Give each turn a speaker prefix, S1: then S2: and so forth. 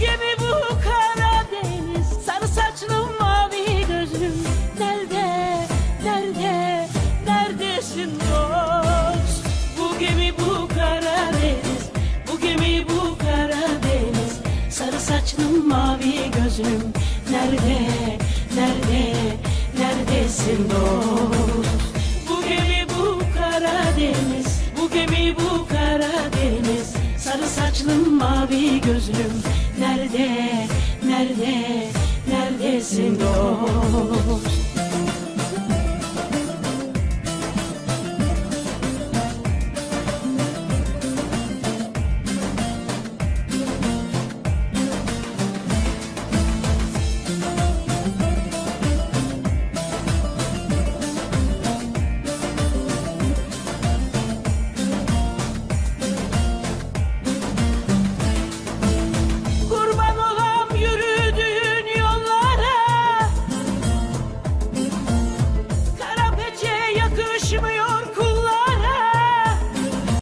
S1: gemi bu Karadeniz. Sarı saçlım mavi gözlüm. Nerede, nerede, neredesin dost? Bu gemi bu Karadeniz. Bu gemi bu Karadeniz. Sarı saçlım mavi gözlüm. Nerede, nerede, neredesin dost? Saçlım mavi gözlüm, nerede, nerede, neredesin dost?